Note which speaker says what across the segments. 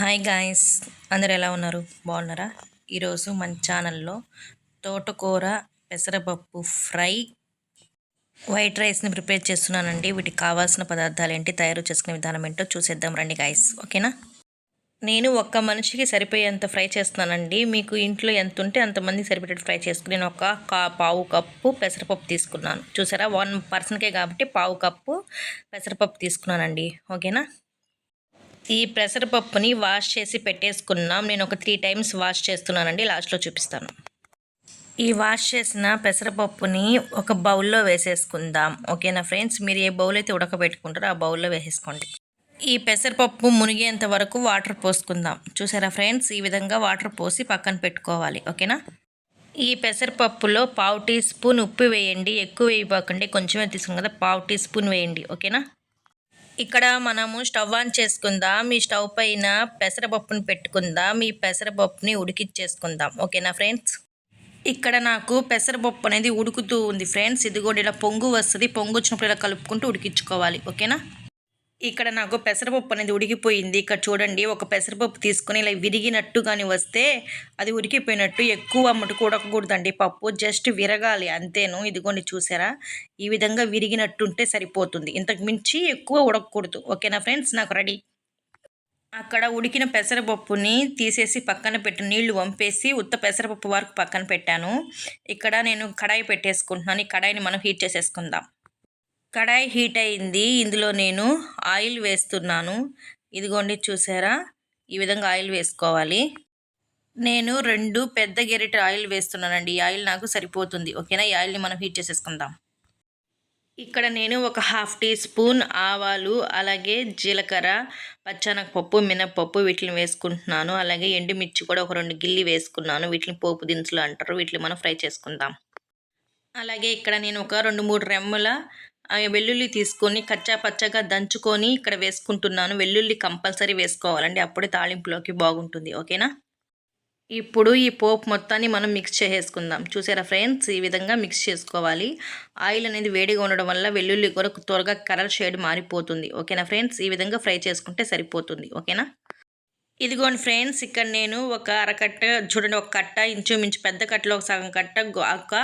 Speaker 1: Hi guys అందరు ఎలా ఉన్నారు? బాగున్నారా? ఈరోజు మన ఛానల్లో తోటకూర పెసరపప్పు ఫ్రై వైట్ రైస్ని ప్రిపేర్ చేస్తున్నానండి. వీటికి కావాల్సిన పదార్థాలు ఏంటి తయారు చేసుకునే విధానం ఏంటో చూసేద్దాం రండి గాయస్. ఓకేనా? నేను ఒక్క మనిషికి సరిపోయేంత ఫ్రై చేస్తున్నానండి. మీకు ఇంట్లో ఎంత ఉంటే అంతమంది సరిపోయేటట్టు ఫ్రై చేసుకుని నేను ఒక కా పావు కప్పు పెసరపప్పు తీసుకున్నాను. చూసారా? వన్ పర్సన్కే కాబట్టి పావు కప్పు పెసరపప్పు తీసుకున్నానండి. ఓకేనా? ఈ పెసరపప్పుని వాష్ చేసి పెట్టేసుకున్నాం. నేను ఒక త్రీ టైమ్స్ వాష్ చేస్తున్నానండి. లాస్ట్లో చూపిస్తాను. ఈ వాష్ చేసిన పెసరపప్పుని ఒక బౌల్లో వేసేసుకుందాం. ఓకేనా ఫ్రెండ్స్? మీరు ఏ బౌల్ అయితే ఉడకబెట్టుకుంటారో ఆ బౌల్లో వేసేసుకోండి. ఈ పెసరపప్పు మునిగేంత వరకు వాటర్ పోసుకుందాం. చూసారా ఫ్రెండ్స్? ఈ విధంగా వాటర్ పోసి పక్కన పెట్టుకోవాలి. ఓకేనా? ఈ పెసరపప్పులో పావు టీ స్పూన్ ఉప్పు వేయండి. ఎక్కువ వేయకండి కొంచెమే తీసుకుని కదా పావు టీ స్పూన్ వేయండి. ఓకేనా? ఇక్కడ మనము స్టవ్ ఆన్ చేసుకుందాం. ఈ స్టవ్ పైన పెసరపప్పుని పెట్టుకుందాం. ఈ పెసరపప్పుని ఉడికిచ్చేసుకుందాం. ఓకేనా ఫ్రెండ్స్? ఇక్కడ నాకు పెసరపప్పు అనేది ఉడుకుతూ ఉంది ఫ్రెండ్స్. ఇది కూడా ఇలా పొంగు వస్తుంది. పొంగు వచ్చినప్పుడు ఇలా కలుపుకుంటూ ఉడికించుకోవాలి. ఓకేనా? ఇక్కడ నాకు పెసరపప్పు అనేది ఉడికిపోయింది. ఇక్కడ చూడండి ఒక పెసరపప్పు తీసుకొని ఇలా విరిగినట్టు కానీ వస్తే అది ఉడికిపోయినట్టు ఎక్కువ మటుకు ఉడకకూడదండి పప్పు జస్ట్ విరగాలి అంతేను. ఇదిగోండి చూసారా? ఈ విధంగా విరిగినట్టు ఉంటే సరిపోతుంది. ఇంతకు మించి ఎక్కువ ఉడకకూడదు. ఓకేనా ఫ్రెండ్స్? నాకు రెడీ. అక్కడ ఉడికిన పెసరపప్పుని తీసేసి పక్కన పెట్టి నీళ్ళు వంపేసి ఉత్త పెసరపప్పు వరకు పక్కన పెట్టాను. ఇక్కడ నేను కడాయి పెట్టేసుకుంటున్నాను. ఈ కడాయిని మనం హీట్ చేసేసుకుందాం. కడాయి హీట్ అయింది. ఇందులో నేను ఆయిల్ వేస్తున్నాను. ఇదిగోండి చూసారా? ఈ విధంగా ఆయిల్ వేసుకోవాలి. నేను రెండు పెద్ద గెరిట ఆయిల్ వేస్తున్నానండి. ఈ ఆయిల్ నాకు సరిపోతుంది. ఓకేనా? ఈ ఆయిల్ని మనం హీట్ చేసేసుకుందాం. ఇక్కడ నేను ఒక హాఫ్ టీ స్పూన్ ఆవాలు అలాగే జీలకర్ర పచ్చనగపప్పు మినప్పప్పు వీటిని వేసుకుంటున్నాను. అలాగే ఎండుమిర్చి కూడా ఒక రెండు గిల్లి వేసుకున్నాను. వీటిని పోపు దినుసులు అంటారు. వీటిని మనం ఫ్రై చేసుకుందాం. అలాగే ఇక్కడ నేను ఒక రెండు మూడు రెమ్మల వెల్లుల్లి తీసుకొని కచ్చా పచ్చగా దంచుకొని ఇక్కడ వేసుకుంటున్నాను. వెల్లుల్లి కంపల్సరీ వేసుకోవాలండి. అప్పుడే తాళింపులోకి బాగుంటుంది. ఓకేనా? ఇప్పుడు ఈ పోపు మొత్తాన్ని మనం మిక్స్ చేసేసుకుందాం. చూసారా ఫ్రెండ్స్? ఈ విధంగా మిక్స్ చేసుకోవాలి. ఆయిల్ అనేది వేడిగా ఉండడం వల్ల వెల్లుల్లి కూడా త్వరగా కలర్ షేడ్ మారిపోతుంది. ఓకేనా ఫ్రెండ్స్? ఈ విధంగా ఫ్రై చేసుకుంటే సరిపోతుంది. ఓకేనా? ఇదిగోండి ఫ్రెండ్స్ ఇక్కడ నేను ఒక అరకట్ట చూడండి ఒక కట్ట ఇంచుమించు పెద్ద కట్టలో ఒక సగం కట్ట ఒక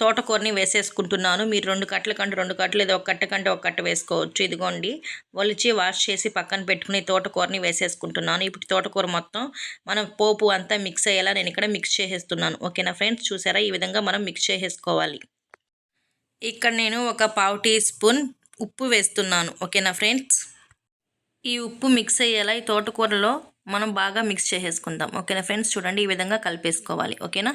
Speaker 1: తోటకూరని వేసేసుకుంటున్నాను. మీరు రెండు కట్టల కంటే రెండు కట్టలు ఏదో ఒక కట్ట కంటే ఒక కట్ట వేసుకోవచ్చు. ఇదిగోండి ఒలిచి వాష్ చేసి పక్కన పెట్టుకుని తోటకూరని వేసేసుకుంటున్నాను. ఇప్పుడు తోటకూర మొత్తం మనం పోపు అంతా మిక్స్ అయ్యేలా నేను ఇక్కడ మిక్స్ చేసేస్తున్నాను. ఓకేనా ఫ్రెండ్స్? చూసారా? ఈ విధంగా మనం మిక్స్ చేసేసుకోవాలి. ఇక్కడ నేను ఒక పావు టీ స్పూన్ ఉప్పు వేస్తున్నాను. ఓకేనా ఫ్రెండ్స్? ఈ ఉప్పు మిక్స్ అయ్యేలా ఈ తోటకూరలో మనం బాగా మిక్స్ చేసేసుకుందాం. ఓకేనా ఫ్రెండ్స్? చూడండి ఈ విధంగా కలిపేసుకోవాలి. ఓకేనా?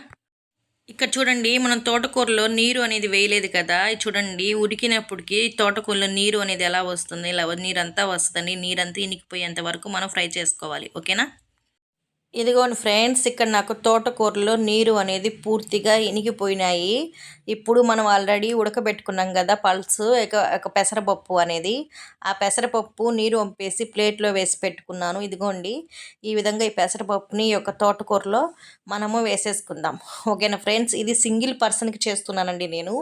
Speaker 1: ఇక్కడ చూడండి మనం తోటకూరలో నీరు అనేది వేయలేదు కదా. చూడండి ఉడికినప్పటికి తోటకూరలో నీరు అనేది ఎలా వస్తుంది? ఇలా నీరంతా వస్తుంది నీరంతా ఇనికిపోయేంత వరకు మనం ఫ్రై చేసుకోవాలి. ఓకేనా? ఇదిగోండి ఫ్రెండ్స్ ఇక్కడ నాకు తోటకూరలో నీరు అనేది పూర్తిగా ఇనిగిపోయినాయి. ఇప్పుడు మనం ఆల్రెడీ ఉడకబెట్టుకున్నాం కదా పల్స్ ఒక పెసరపప్పు అనేది. ఆ పెసరపప్పు నీరు వంపేసి ప్లేట్లో వేసి పెట్టుకున్నాను. ఇదిగోండి ఈ విధంగా ఈ పెసరపప్పుని ఒక తోటకూరలో మనము వేసేసుకుందాం. ఓకేనా ఫ్రెండ్స్? ఇది సింగిల్ పర్సన్కి చేస్తున్నానండి నేను.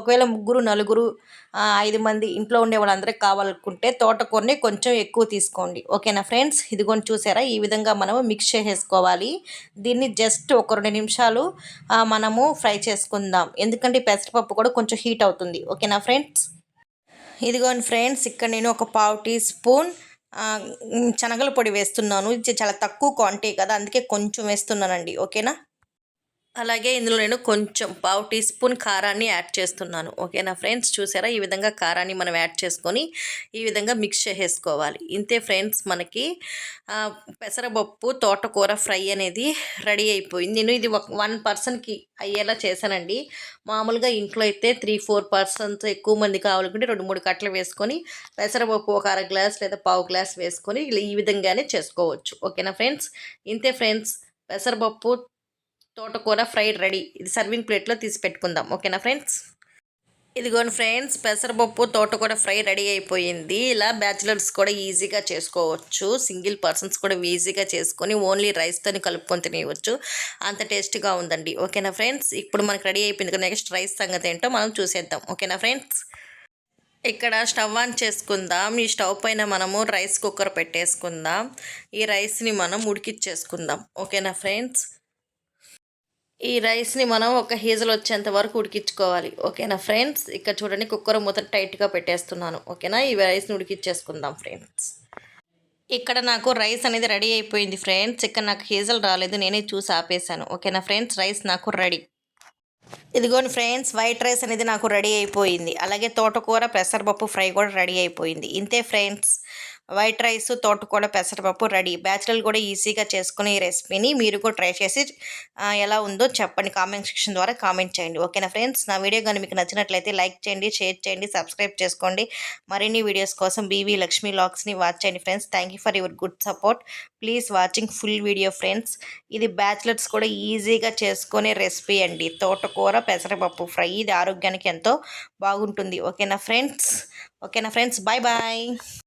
Speaker 1: ఒకవేళ ముగ్గురు నలుగురు ఐదు మంది ఇంట్లో ఉండే వాళ్ళందరికీ కావాలనుకుంటే తోటకూరని కొంచెం ఎక్కువ తీసుకోండి. ఓకేనా ఫ్రెండ్స్? ఇదిగోండి చూసారా? ఈ విధంగా మనము మిక్స్ చేసేసుకోవాలి దీన్ని జస్ట్ ఒక రెండు నిమిషాలు మనము ఫ్రై చేసుకుందాం. ఎందుకంటే పెసరపప్పు కూడా కొంచెం హీట్ అవుతుంది. ఓకేనా ఫ్రెండ్స్? ఇదిగోండి ఫ్రెండ్స్ ఇక్కడ నేను ఒక పావు టీ స్పూన్ శనగల పొడి వేస్తున్నాను. ఇది చాలా తక్కువ క్వాంటిటీ కదా అందుకే కొంచెం వేస్తున్నానండి. ఓకేనా? అలాగే ఇందులో నేను కొంచెం పావు టీ స్పూన్ కారాన్ని యాడ్ చేస్తున్నాను. ఓకేనా ఫ్రెండ్స్? చూసారా? ఈ విధంగా కారాన్ని మనం యాడ్ చేసుకొని ఈ విధంగా మిక్స్ చేసేసుకోవాలి. ఇంతే ఫ్రెండ్స్ మనకి పెసరపప్పు తోటకూర ఫ్రై అనేది రెడీ అయిపోయింది. నేను ఇది ఒక వన్ పర్సన్కి అయ్యేలా చేశానండి. మామూలుగా ఇంట్లో అయితే త్రీ ఫోర్ పర్సన్స్ ఎక్కువ మంది కావాలనుకుంటే రెండు మూడు కట్టలు వేసుకొని పెసరపప్పు ఒక అర గ్లాస్ లేదా పావు గ్లాస్ వేసుకొని ఈ విధంగానే చేసుకోవచ్చు. ఓకేనా ఫ్రెండ్స్? ఇంతే ఫ్రెండ్స్ పెసరపప్పు తోటకూర ఫ్రైడ్ రెడీ. ఇది సర్వింగ్ ప్లేట్లో తీసి పెట్టుకుందాం. ఓకేనా ఫ్రెండ్స్? ఇదిగోండి ఫ్రెండ్స్ పెసరపప్పు తోటకూర ఫ్రై రెడీ అయిపోయింది. ఇలా బ్యాచిలర్స్ కూడా ఈజీగా చేసుకోవచ్చు. సింగిల్ పర్సన్స్ కూడా ఈజీగా చేసుకొని ఓన్లీ రైస్తో కలుపుకొని తినేయవచ్చు. అంత టేస్ట్గా ఉందండి. ఓకేనా ఫ్రెండ్స్? ఇప్పుడు మనకు రెడీ అయిపోయింది నెక్స్ట్ రైస్ సంగతి ఏంటో మనం చూసేద్దాం. ఓకేనా ఫ్రెండ్స్? ఇక్కడ స్టవ్ ఆన్ చేసుకుందాం. ఈ స్టవ్ పైన మనము రైస్ కుక్కర్ పెట్టేసుకుందాం. ఈ రైస్ని మనం ఉడికిచ్చేసుకుందాం. ఓకేనా ఫ్రెండ్స్? ఈ రైస్ని మనం ఒక హీజల్ వచ్చేంత వరకు ఉడికించుకోవాలి. ఓకేనా ఫ్రెండ్స్? ఇక్కడ చూడండి కుక్కర్ మూత టైట్గా పెట్టేస్తున్నాను. ఓకేనా? ఈ రైస్ని ఉడికిచ్చేసుకుందాం ఫ్రెండ్స్. ఇక్కడ నాకు రైస్ అనేది రెడీ అయిపోయింది ఫ్రెండ్స్. ఇక్కడ నాకు హీజల్ రాలేదు నేనే చూసి ఆపేసాను ఓకేనా ఫ్రెండ్స్? రైస్ నాకు రెడీ. ఇదిగోని ఫ్రెండ్స్ వైట్ రైస్ అనేది నాకు రెడీ అయిపోయింది. అలాగే తోటకూర పెసరపప్పు ఫ్రై కూడా రెడీ అయిపోయింది. ఇంతే ఫ్రెండ్స్. వైట్ రైస్ తోటకూర పెసరపప్పు రెడీ. బ్యాచులర్ కూడా ఈజీగా చేసుకునే ఈ రెసిపీని మీరు కూడా ట్రై చేసి ఎలా ఉందో చెప్పండి. కామెంట్ సెక్షన్ ద్వారా కామెంట్ చేయండి. ఓకేనా ఫ్రెండ్స్? నా వీడియో కానీ మీకు నచ్చినట్లయితే లైక్ చేయండి షేర్ చేయండి సబ్స్క్రైబ్ చేసుకోండి. మరిన్ని వీడియోస్ కోసం బీవీ లక్ష్మీ లాగ్స్ని వాచ్ చేయండి friends. Thank you for your good support. Please watching full video friends. ఇది బ్యాచులర్స్ కూడా ఈజీగా చేసుకునే రెసిపీ అండి. తోటకూర పెసరపప్పు ఫ్రై. ఇది ఆరోగ్యానికి ఎంతో బాగుంటుంది. ఓకేనా ఫ్రెండ్స్? ఓకేనా ఫ్రెండ్స్? Bye bye.